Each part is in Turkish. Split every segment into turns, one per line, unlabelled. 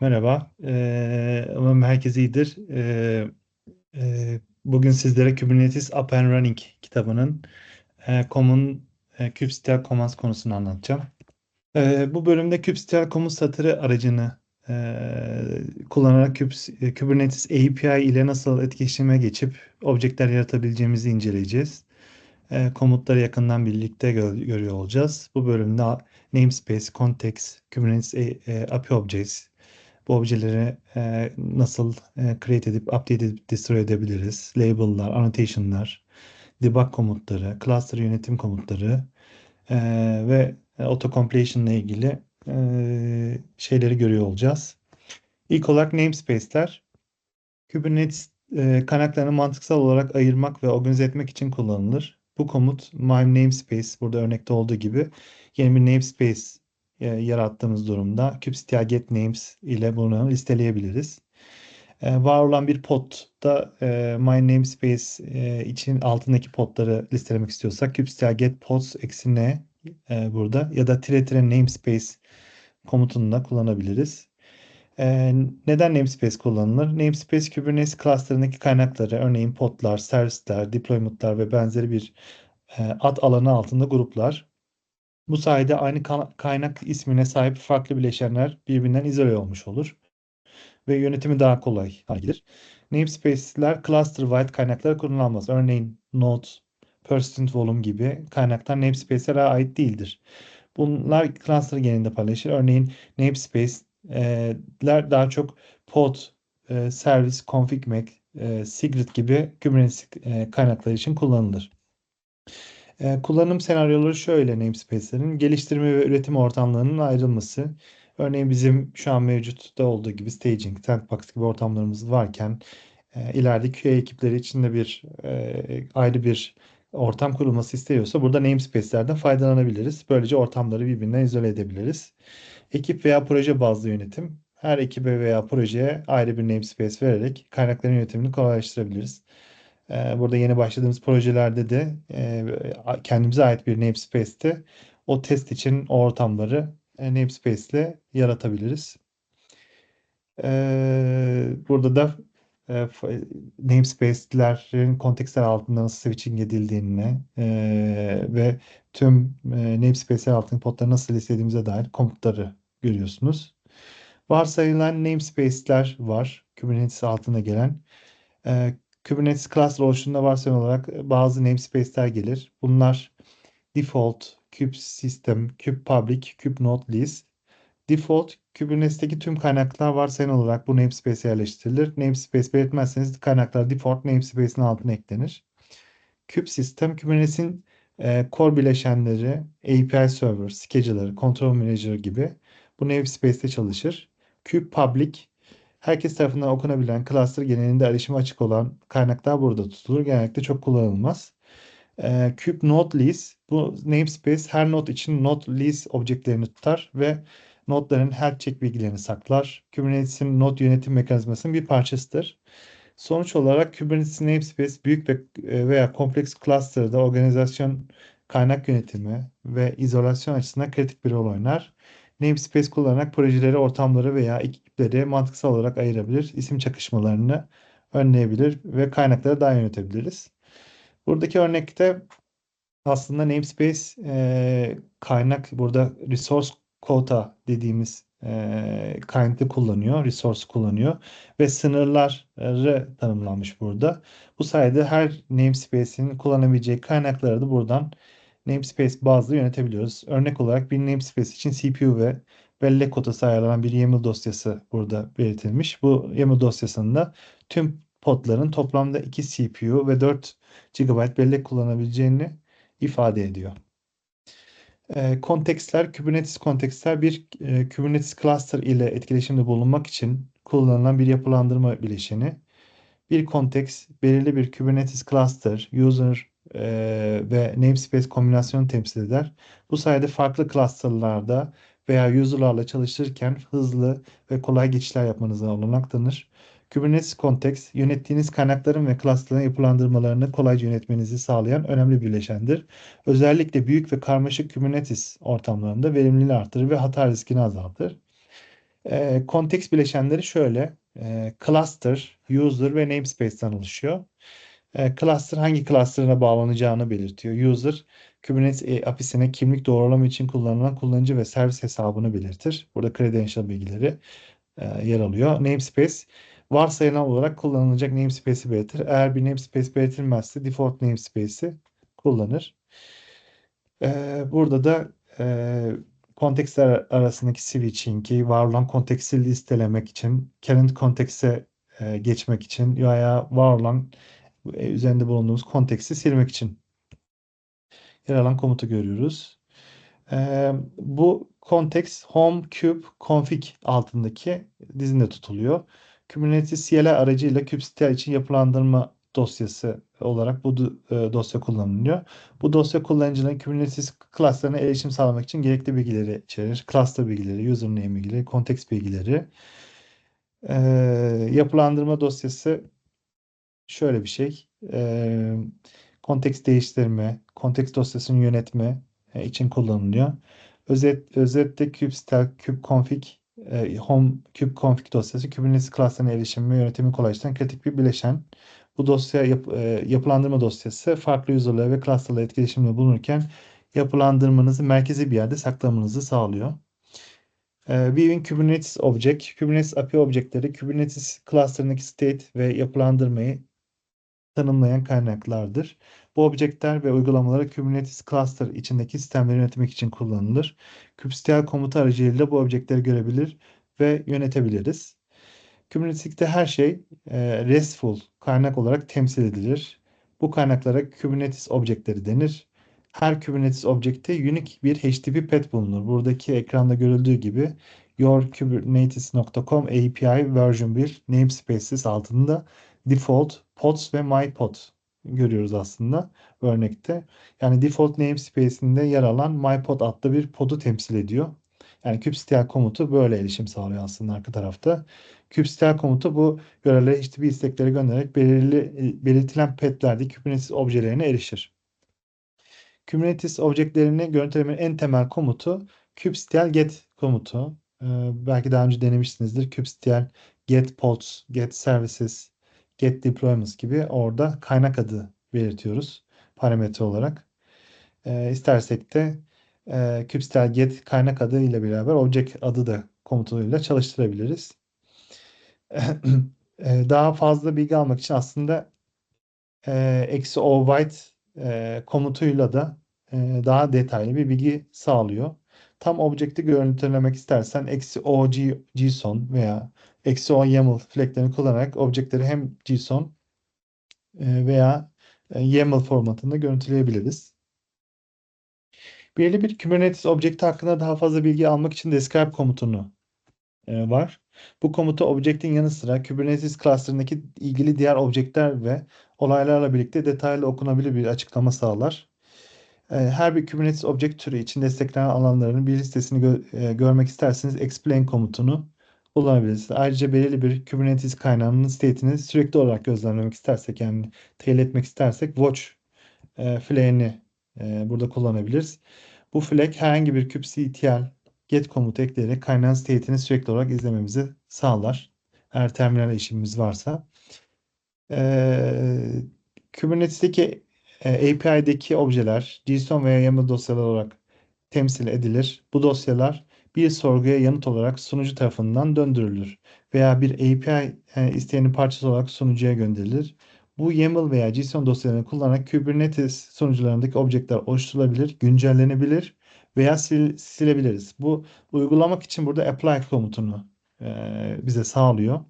merhaba. Ee, umarım herkes iyidir. Ee, e, bugün sizlere Kubernetes Up and Running kitabının e, Common e, kubectl Commands konusunu anlatacağım. E, bu bölümde kubectl Command satırı aracını e, kullanarak e, Kubernetes API ile nasıl etkileşime geçip objeler yaratabileceğimizi inceleyeceğiz. Komutları yakından birlikte gö- görüyor olacağız. Bu bölümde namespace, context, Kubernetes API objects, bu objeleri e, nasıl e, create edip, update edip destroy edebiliriz, label'lar, annotation'lar, debug komutları, cluster yönetim komutları e, ve auto completion ile ilgili e, şeyleri görüyor olacağız. İlk olarak namespace'ler. Kubernetes e, kaynaklarını mantıksal olarak ayırmak ve organize etmek için kullanılır. Bu komut my namespace burada örnekte olduğu gibi yeni bir namespace yarattığımız durumda kubectl get names ile bunu listeleyebiliriz. E, var olan bir podda e, my namespace e, için altındaki podları listelemek istiyorsak kubectl get pods eksi n e, burada ya da tire tire namespace komutunu da kullanabiliriz. Neden namespace kullanılır? Namespace Kubernetes cluster'ındaki kaynakları, örneğin podlar, servisler, deployment'lar ve benzeri bir e, ad alanı altında gruplar. Bu sayede aynı ka- kaynak ismine sahip farklı bileşenler birbirinden izole olmuş olur ve yönetimi daha kolay hale gelir. Namespace'ler cluster-wide kaynaklara kullanılmaz. Örneğin node, persistent volume gibi kaynaklar namespace'lere ait değildir. Bunlar cluster genelinde paylaşır. Örneğin namespace'ler daha çok pod, e, servis, config make, e, secret gibi Kubernetes e, kaynakları için kullanılır. E, kullanım senaryoları şöyle namespace'lerin geliştirme ve üretim ortamlarının ayrılması. Örneğin bizim şu an mevcutta olduğu gibi staging, sandbox gibi ortamlarımız varken e, ileride QA ekipleri için de bir e, ayrı bir ortam kurulması istiyorsa burada namespace'lerden faydalanabiliriz. Böylece ortamları birbirinden izole edebiliriz. Ekip veya proje bazlı yönetim. Her ekibe veya projeye ayrı bir namespace vererek kaynakların yönetimini kolaylaştırabiliriz. Ee, Burada yeni başladığımız projelerde de e, kendimize ait bir namespace'te o test için o ortamları e, namespace ile yaratabiliriz. Ee, Burada da e, namespace'lerin kontekstler altında nasıl switching edildiğini ve tüm namespace'ler altındaki podları nasıl listediğimize dair komutları görüyorsunuz. Varsayılan namespace'ler var. Kubernetes altına gelen. E, Kubernetes cluster oluşumunda varsayılan olarak bazı namespace'ler gelir. Bunlar default, kube system, kube public, kube node list. Default Kubernetes'teki tüm kaynaklar varsayılan olarak bu namespace'e yerleştirilir. Namespace belirtmezseniz kaynaklar default namespace'in altına eklenir. Kube sistem Kubernetes'in e, core bileşenleri, API server, scheduler, control manager gibi bu namespace'te çalışır. Kube public herkes tarafından okunabilen cluster genelinde erişime açık olan kaynaklar burada tutulur. Genellikle çok kullanılmaz. E, Kube node list bu namespace her node için node list objektlerini tutar ve nodların her check bilgilerini saklar. Kubernetes'in node yönetim mekanizmasının bir parçasıdır. Sonuç olarak Kubernetes namespace büyük ve e, veya kompleks cluster'da organizasyon kaynak yönetimi ve izolasyon açısından kritik bir rol oynar. Namespace kullanarak projeleri, ortamları veya ekipleri mantıksal olarak ayırabilir, isim çakışmalarını önleyebilir ve kaynakları daha yönetebiliriz. Buradaki örnekte aslında namespace e, kaynak burada resource quota dediğimiz e, kaynaklı kullanıyor, resource kullanıyor ve sınırları tanımlanmış burada. Bu sayede her namespace'in kullanabileceği kaynakları da buradan namespace bazlı yönetebiliyoruz. Örnek olarak bir namespace için CPU ve bellek kotası ayarlanan bir YAML dosyası burada belirtilmiş. Bu YAML dosyasında tüm podların toplamda 2 CPU ve 4 GB bellek kullanabileceğini ifade ediyor. E, kontekstler, Kubernetes kontekstler bir e, Kubernetes cluster ile etkileşimde bulunmak için kullanılan bir yapılandırma bileşeni. Bir kontekst belirli bir Kubernetes cluster, user e, ve namespace kombinasyonu temsil eder. Bu sayede farklı clusterlarda veya user'larla çalışırken hızlı ve kolay geçişler yapmanıza olanak tanır. Kubernetes Context, yönettiğiniz kaynakların ve cluster'ların yapılandırmalarını kolayca yönetmenizi sağlayan önemli bileşendir. Özellikle büyük ve karmaşık Kubernetes ortamlarında verimliliği artırır ve hata riskini azaltır. E, konteks bileşenleri şöyle. E, cluster, user ve namespace'ten oluşuyor. E, cluster hangi cluster'ına bağlanacağını belirtiyor. User, Kubernetes API'sine kimlik doğrulama için kullanılan kullanıcı ve servis hesabını belirtir. Burada credential bilgileri e, yer alıyor. Namespace, varsayılan olarak kullanılacak namespace'i belirtir. Eğer bir namespace belirtilmezse default namespace'i kullanır. E, burada da e, kontekstler arasındaki switching'i var olan konteksti listelemek için, current kontekste e, geçmek için veya var olan üzerinde bulunduğumuz konteksti silmek için yer alan komutu görüyoruz. E, bu konteks home cube config altındaki dizinde tutuluyor. Kubernetes CLI aracıyla kubectl için yapılandırma dosyası olarak bu e, dosya kullanılıyor. Bu dosya kullanıcının Kubernetes klaslarına erişim sağlamak için gerekli bilgileri içerir. Cluster bilgileri, username bilgileri, kontekst bilgileri. E, yapılandırma dosyası şöyle bir şey. E, kontekst değiştirme, kontekst dosyasını yönetme e, için kullanılıyor. Özet, özetle kubectl, kubeconfig, e, home kubeconfig dosyası Kubernetes klaslarına erişimi ve yönetimi kolaylaştıran kritik bir bileşen. Bu dosya yap, e, yapılandırma dosyası farklı user'la ve cluster'la etkileşimde bulunurken yapılandırmanızı merkezi bir yerde saklamanızı sağlıyor. E, Viewing Kubernetes Object, Kubernetes API objektleri Kubernetes cluster'ındaki state ve yapılandırmayı tanımlayan kaynaklardır. Bu objektler ve uygulamaları Kubernetes cluster içindeki sistemleri yönetmek için kullanılır. kubectl komutu aracılığıyla bu objektleri görebilir ve yönetebiliriz. Kubernetes'te her şey e, RESTful kaynak olarak temsil edilir. Bu kaynaklara Kubernetes objektleri denir. Her Kubernetes objekte unique bir HTTP path bulunur. Buradaki ekranda görüldüğü gibi yourkubernetes.com API version 1 namespaces altında default pods ve mypod görüyoruz aslında örnekte. Yani default namespace'inde yer alan mypod adlı bir podu temsil ediyor. Yani kubectl komutu böyle erişim sağlıyor aslında arka tarafta. Kubectl komutu bu görevlere HTTP istekleri göndererek belirli, belirtilen petlerde Kubernetes objelerine erişir. Kubernetes objektlerini görüntülemenin en temel komutu kubectl get komutu. Ee, belki daha önce denemişsinizdir. kubectl get pods, get services, get deployments gibi orada kaynak adı belirtiyoruz parametre olarak. Ee, istersek de e, kubectl get kaynak adı ile beraber object adı da komutuyla çalıştırabiliriz. E, daha fazla bilgi almak için aslında e, eksi o white e, komutuyla da e, daha detaylı bir bilgi sağlıyor. Tam objekti görüntülemek istersen eksi o JSON veya eksi o YAML flaglerini kullanarak objektleri hem JSON e, veya e, YAML formatında görüntüleyebiliriz. Belirli bir Kubernetes objekti hakkında daha fazla bilgi almak için describe komutunu e, var. Bu komuta objektin yanı sıra Kubernetes cluster'ındaki ilgili diğer objektler ve olaylarla birlikte detaylı okunabilir bir açıklama sağlar. Her bir Kubernetes object türü için desteklenen alanların bir listesini gö görmek isterseniz explain komutunu kullanabilirsiniz. Ayrıca belirli bir Kubernetes kaynağının state'ini sürekli olarak gözlemlemek istersek yani teyit etmek istersek watch e, flag'ini e, burada kullanabiliriz. Bu flag herhangi bir kubectl get komutu ekleyerek kaynağın state'ini sürekli olarak izlememizi sağlar. Eğer terminal işimiz varsa. Ee, Kubernetes'teki e, API'deki objeler JSON veya YAML dosyalar olarak temsil edilir. Bu dosyalar bir sorguya yanıt olarak sunucu tarafından döndürülür veya bir API e, isteğinin parçası olarak sunucuya gönderilir. Bu YAML veya JSON dosyalarını kullanarak Kubernetes sunucularındaki objeler oluşturulabilir, güncellenebilir veya sil, silebiliriz. Bu uygulamak için burada apply komutunu e, bize sağlıyor.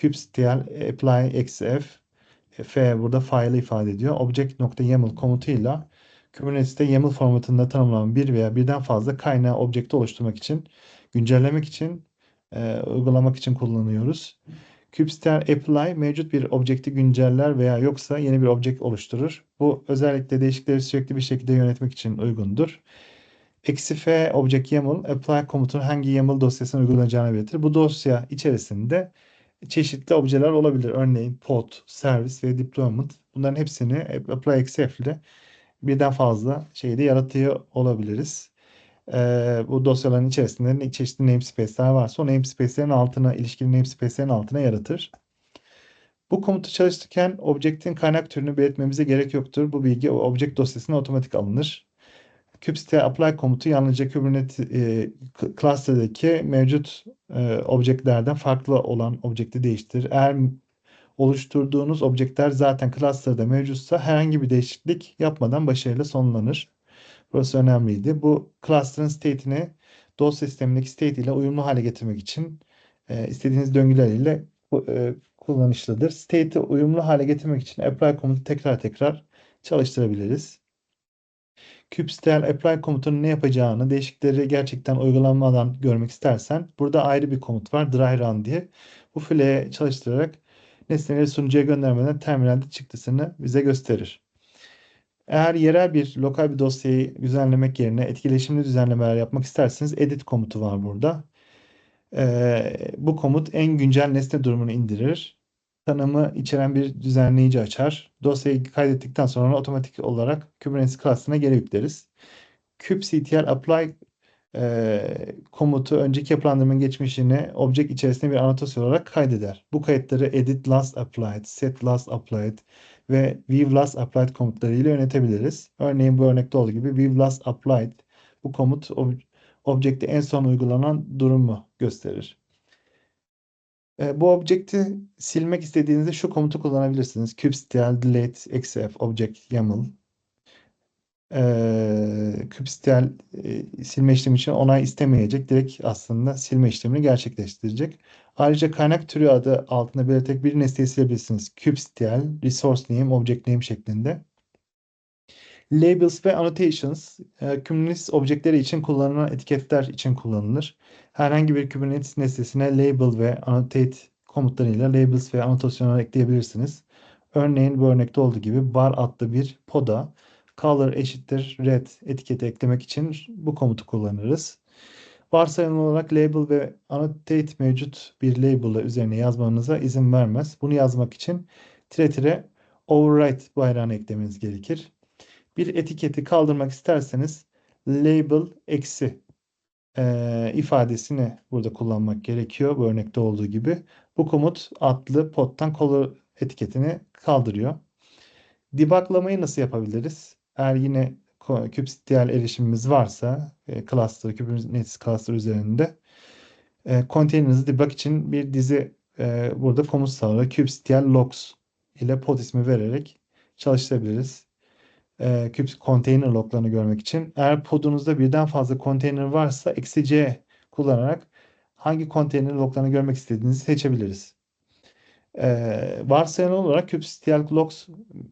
kubectl apply xf f burada file ifade ediyor. Object.yaml komutuyla Kubernetes'te YAML formatında tanımlanan bir veya birden fazla kaynağı objekte oluşturmak için, güncellemek için, e, uygulamak için kullanıyoruz. kubectl apply mevcut bir objekti günceller veya yoksa yeni bir objekt oluşturur. Bu özellikle değişiklikleri sürekli bir şekilde yönetmek için uygundur. Eksi f object YAML apply komutunun hangi YAML dosyasına uygulanacağını belirtir. Bu dosya içerisinde çeşitli objeler olabilir. Örneğin pod, servis ve deployment. Bunların hepsini apply xf ile birden fazla şeyde yaratıyor olabiliriz. Ee, bu dosyaların içerisinde çeşitli namespace'ler varsa o namespace'lerin altına, ilişkili namespace'lerin altına yaratır. Bu komutu çalıştırırken objektin kaynak türünü belirtmemize gerek yoktur. Bu bilgi object dosyasına otomatik alınır. kubectl apply komutu yalnızca Kubernetes e, cluster'daki mevcut e, objektlerden farklı olan objekti değiştirir. Eğer oluşturduğunuz objektler zaten cluster'da mevcutsa herhangi bir değişiklik yapmadan başarıyla sonlanır. Burası önemliydi. Bu cluster'ın state'ini dosya sistemindeki state ile uyumlu hale getirmek için e, istediğiniz döngüler ile e, kullanışlıdır. State'i uyumlu hale getirmek için apply komutu tekrar tekrar çalıştırabiliriz. kubectl apply komutunun ne yapacağını, değişiklikleri gerçekten uygulanmadan görmek istersen burada ayrı bir komut var. Dry run diye. Bu fileye çalıştırarak nesneleri sunucuya göndermeden terminalde çıktısını bize gösterir. Eğer yerel bir lokal bir dosyayı düzenlemek yerine etkileşimli düzenlemeler yapmak isterseniz edit komutu var burada. Ee, bu komut en güncel nesne durumunu indirir. Tanımı içeren bir düzenleyici açar. Dosyayı kaydettikten sonra otomatik olarak Kubernetes class'ına geri yükleriz. kubectl apply e, komutu önceki yapılandırmanın geçmişini object içerisinde bir annotasyon olarak kaydeder. Bu kayıtları edit last applied, set last applied ve view last applied komutlarıyla yönetebiliriz. Örneğin bu örnekte olduğu gibi view last applied bu komut ob- objekte en son uygulanan durumu gösterir. E, bu objekti silmek istediğinizde şu komutu kullanabilirsiniz. kubectl delete xf object yaml e, kubectl e, silme işlemi için onay istemeyecek. Direkt aslında silme işlemini gerçekleştirecek. Ayrıca kaynak türü adı altında belirterek bir nesneyi silebilirsiniz. kubectl resource name object name şeklinde. Labels ve annotations e, Kubernetes objektleri için kullanılan etiketler için kullanılır. Herhangi bir Kubernetes nesnesine label ve annotate komutlarıyla labels ve annotasyonlar ekleyebilirsiniz. Örneğin bu örnekte olduğu gibi bar adlı bir poda color eşittir red etiketi eklemek için bu komutu kullanırız. Varsayılan olarak label ve annotate mevcut bir label'ı üzerine yazmanıza izin vermez. Bunu yazmak için tire tire override bayrağını eklemeniz gerekir. Bir etiketi kaldırmak isterseniz label eksi e, ifadesini burada kullanmak gerekiyor. Bu örnekte olduğu gibi. Bu komut adlı pottan color etiketini kaldırıyor. Debuglamayı nasıl yapabiliriz? Eğer yine kubectl erişimimiz varsa e, cluster, Kubernetes cluster üzerinde e, container'ınızı debug için bir dizi e, burada komut sağlıyor. kubectl logs ile pod ismi vererek çalıştırabiliriz. E, container loglarını görmek için. Eğer podunuzda birden fazla container varsa eksi c kullanarak hangi container loglarını görmek istediğinizi seçebiliriz. E, varsayılan olarak kubectl logs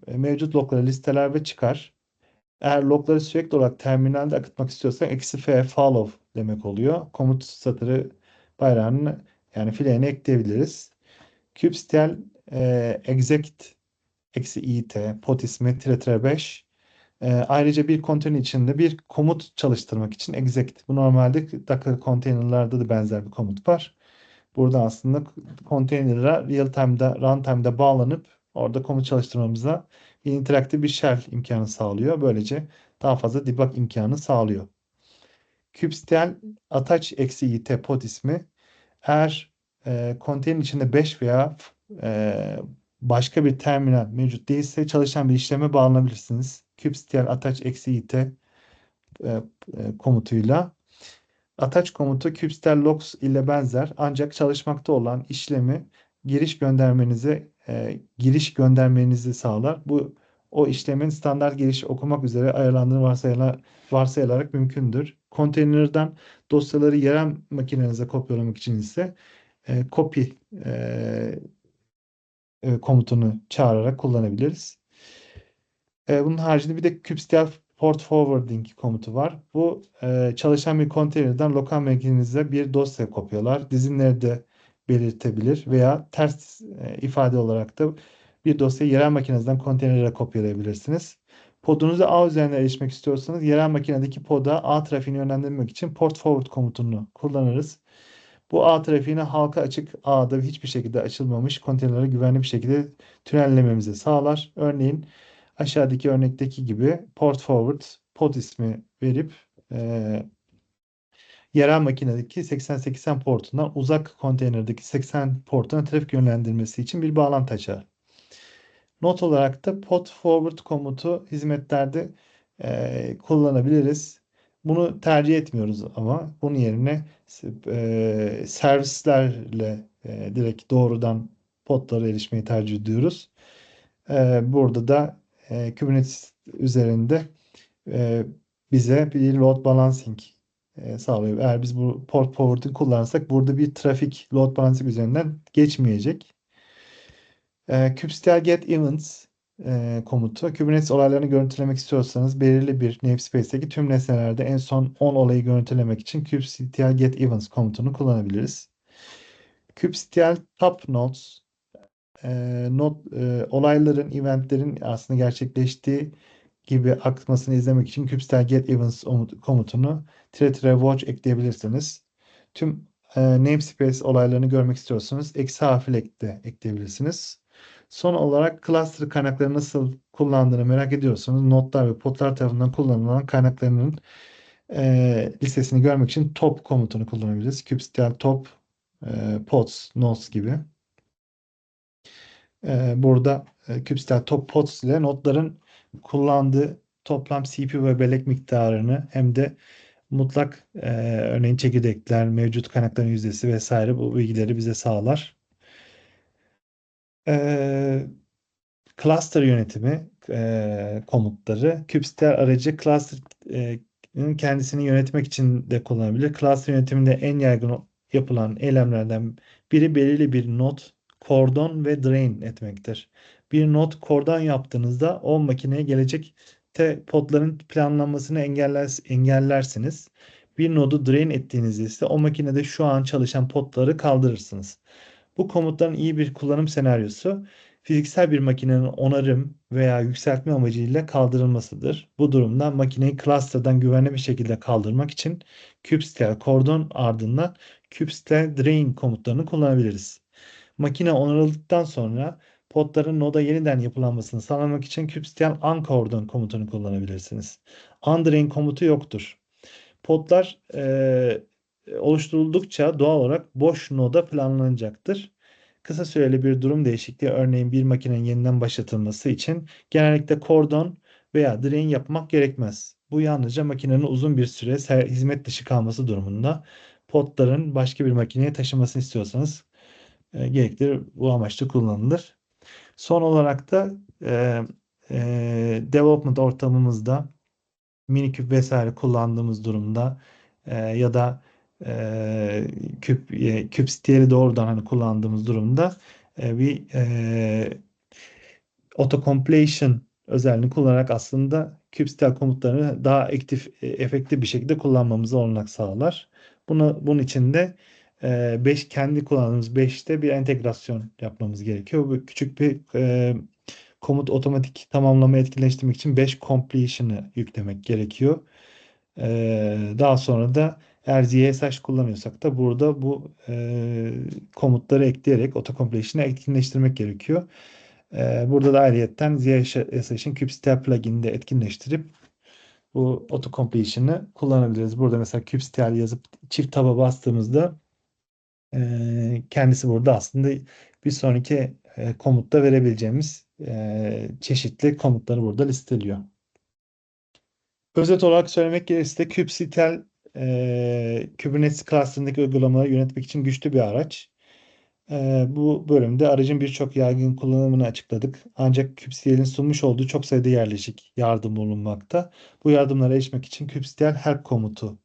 e, mevcut logları listeler ve çıkar. Eğer logları sürekli olarak terminalde akıtmak istiyorsak eksi f follow demek oluyor. Komut satırı bayrağını yani fileyini ekleyebiliriz. kubectl e, exec eksi it pot ismi tire tire 5 e, ayrıca bir konteyner içinde bir komut çalıştırmak için exec. Bu normalde Docker konteynerlarda da benzer bir komut var. Burada aslında konteyner'a real time'da, runtime'da bağlanıp orada komut çalıştırmamıza bir interaktif bir shell imkanı sağlıyor. Böylece daha fazla debug imkanı sağlıyor. kubectl attach eksi it pod ismi eğer e, konteyner içinde 5 veya e, başka bir terminal mevcut değilse çalışan bir işleme bağlanabilirsiniz. kubectl attach eksi it e, e, komutuyla Attach komutu kubectl logs ile benzer ancak çalışmakta olan işlemi giriş göndermenize e, giriş göndermenizi sağlar. Bu o işlemin standart giriş okumak üzere ayarlandığını varsayıla, varsayılarak mümkündür. Konteynerden dosyaları yerel makinenize kopyalamak için ise e, copy e, e, komutunu çağırarak kullanabiliriz. E, bunun haricinde bir de kubectl port forwarding komutu var. Bu e, çalışan bir konteynerden lokal makinenize bir dosya kopyalar. Dizinleri de belirtebilir veya ters e, ifade olarak da bir dosyayı yerel makinenizden konteynere kopyalayabilirsiniz. Podunuza ağ üzerinden erişmek istiyorsanız yerel makinedeki poda ağ trafiğini yönlendirmek için port forward komutunu kullanırız. Bu ağ trafiğini halka açık ağda hiçbir şekilde açılmamış konteynerlere güvenli bir şekilde tünellememizi sağlar. Örneğin aşağıdaki örnekteki gibi port forward pod ismi verip e, yerel makinedeki 8080 portundan uzak konteynerdeki 80 portuna trafik yönlendirmesi için bir bağlantı açar. Not olarak da pod forward komutu hizmetlerde e, kullanabiliriz. Bunu tercih etmiyoruz ama bunun yerine e, servislerle e, direkt doğrudan podlara erişmeyi tercih ediyoruz. E, burada da e, Kubernetes üzerinde e, bize bir load balancing e, sağlıyor. Eğer biz bu port forward'ı kullanırsak burada bir trafik load balancing üzerinden geçmeyecek. E, kubectl get events e, komutu. Kubernetes olaylarını görüntülemek istiyorsanız belirli bir namespace'teki tüm nesnelerde en son 10 olayı görüntülemek için kubectl get events komutunu kullanabiliriz. kubectl top nodes e, not, e, olayların, eventlerin aslında gerçekleştiği gibi akmasını izlemek için kubectl get events komutunu tire tire watch ekleyebilirsiniz. Tüm e, namespace olaylarını görmek istiyorsanız eksi harfiyle de ekleyebilirsiniz. Son olarak cluster kaynakları nasıl kullandığını merak ediyorsanız notlar ve potlar tarafından kullanılan kaynaklarının e, listesini görmek için top komutunu kullanabiliriz. kubectl top e, pods, nodes gibi. E, burada e, kubectl top pods ile notların kullandığı toplam CPU ve bellek miktarını hem de mutlak e, örneğin çekirdekler, mevcut kaynakların yüzdesi vesaire bu bilgileri bize sağlar. E, cluster yönetimi e, komutları kubectl aracı cluster'ın kendisini yönetmek için de kullanılabilir. Cluster yönetiminde en yaygın yapılan eylemlerden biri belirli bir node, kordon ve drain etmektir. Bir node kordon yaptığınızda o makineye gelecek te podların planlanmasını engeller, engellersiniz. Bir nodu drain ettiğinizde ise o makinede şu an çalışan podları kaldırırsınız. Bu komutların iyi bir kullanım senaryosu fiziksel bir makinenin onarım veya yükseltme amacıyla kaldırılmasıdır. Bu durumda makineyi cluster'dan güvenli bir şekilde kaldırmak için kubectl kordon ardından kubectl drain komutlarını kullanabiliriz. Makine onarıldıktan sonra podların noda yeniden yapılanmasını sağlamak için kubectl uncordon komutunu kullanabilirsiniz. Undrain komutu yoktur. Podlar e, oluşturuldukça doğal olarak boş noda planlanacaktır. Kısa süreli bir durum değişikliği örneğin bir makinenin yeniden başlatılması için genellikle kordon veya drain yapmak gerekmez. Bu yalnızca makinenin uzun bir süre hizmet dışı kalması durumunda podların başka bir makineye taşımasını istiyorsanız e, gerekli bu amaçla kullanılır. Son olarak da e, e, development ortamımızda miniküp vesaire kullandığımız durumda e, ya da e, küp e, kubectl'i doğrudan hani kullandığımız durumda e, bir e, auto-completion özelliğini kullanarak aslında kubectl komutlarını daha aktif, e, efektif bir şekilde kullanmamızı olanak sağlar. Bunu, bunun için de 5 e, kendi kullandığımız 5'te bir entegrasyon yapmamız gerekiyor. Bu küçük bir e, komut otomatik tamamlama etkinleştirmek için 5 completion'ı yüklemek gerekiyor. E, daha sonra da eğer ZSH kullanıyorsak da burada bu e, komutları ekleyerek autocompletion'ı etkinleştirmek gerekiyor. E, burada da ayrıyetten ZSH'in kubectl plugin'i de etkinleştirip bu autocompletion'ı kullanabiliriz. Burada mesela kubectl yazıp çift taba bastığımızda kendisi burada aslında bir sonraki e, komutta verebileceğimiz çeşitli komutları burada listeliyor. Özet olarak söylemek gerekirse kubectl e, Kubernetes cluster'ındaki uygulamaları yönetmek için güçlü bir araç. E, bu bölümde aracın birçok yaygın kullanımını açıkladık. Ancak kubectl'in sunmuş olduğu çok sayıda yerleşik yardım bulunmakta. Bu yardımlara erişmek için kubectl help komutunu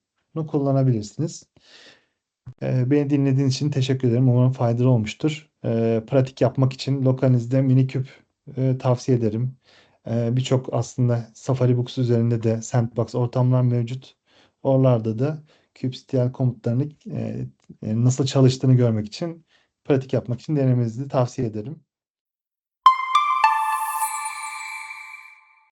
kullanabilirsiniz. E, beni dinlediğiniz için teşekkür ederim. Umarım faydalı olmuştur. E, pratik yapmak için lokalinizde miniküp e, tavsiye ederim. E, Birçok aslında Safari Books üzerinde de sandbox ortamlar mevcut. Oralarda da kubectl komutlarını e, nasıl çalıştığını görmek için pratik yapmak için denemenizi tavsiye ederim.